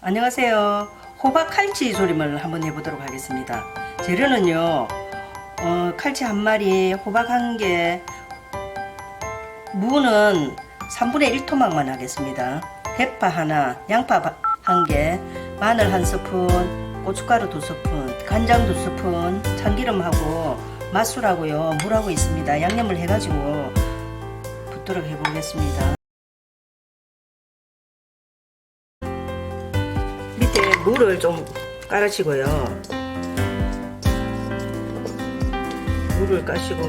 안녕하세요. 호박 칼치 조림을 한번 해보도록 하겠습니다. 재료는요, 어, 칼치 한 마리, 호박 한 개, 무는 3분의 1 토막만 하겠습니다. 대파 하나, 양파 바- 한 개, 마늘 한 스푼, 고춧가루 두 스푼, 간장 두 스푼, 참기름하고 맛술하고요, 물하고 있습니다. 양념을 해가지고 붓도록 해보겠습니다. 물을 좀 깔아치고요. 물을 까시고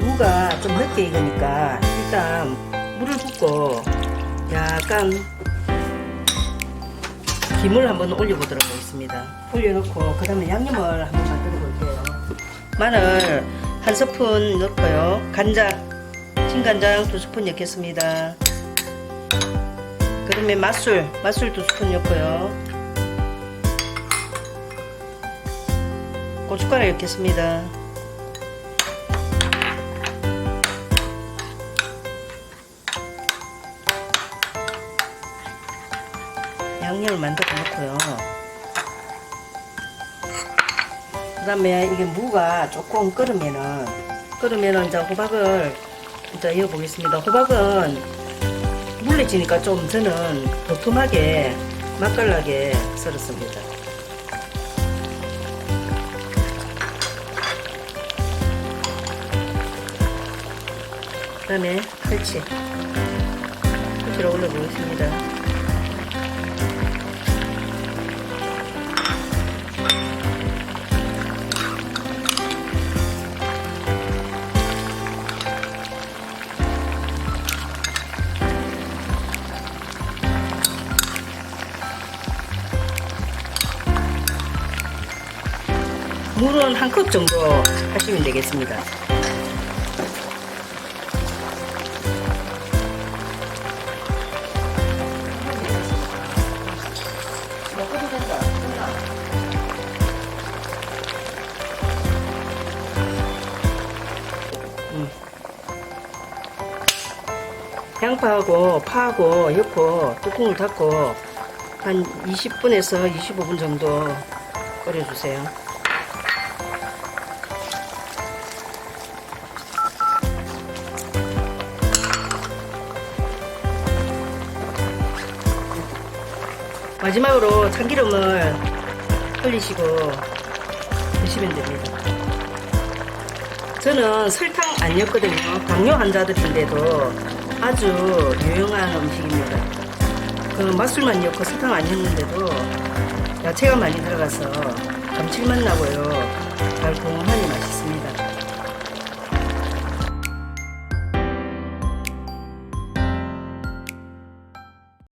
무가 좀 늦게 익으니까 일단 물을 붓고 약간 김을 한번 올려보도록 하겠습니다. 올려놓고 그 다음에 양념을 한번 만들어 볼게요. 마늘 한 스푼 넣고요. 간장 진간장 두 스푼 넣겠습니다. 그다음에 맛술, 맛술 두 스푼 넣고요. 고춧가루 넣겠습니다. 양념을 만들어 놓고요. 그 다음에 이게 무가 조금 끓으면은 끓으면은 이제 호박을 이제 이어 보겠습니다. 호박은 물레지니까 좀 저는 도톰하게 맛깔나게 썰었습니다. 그 다음에 칼치 칼치를 올려보겠습니다. 물은 한 컵 정도 하시면 되겠습니다. 음. 양파하고 파하고 넣고 뚜껑을 닫고 한 20분에서 25분 정도 끓여주세요. 마지막으로 참기름을 흘리시고 드시면 됩니다. 저는 설탕 안 넣거든요. 당뇨 환자들인데도 아주 유용한 음식입니다. 그 맛술만 넣고 설탕 안 넣는데도 야채가 많이 들어가서 감칠맛 나고요. 달콤하니 맛있습니다.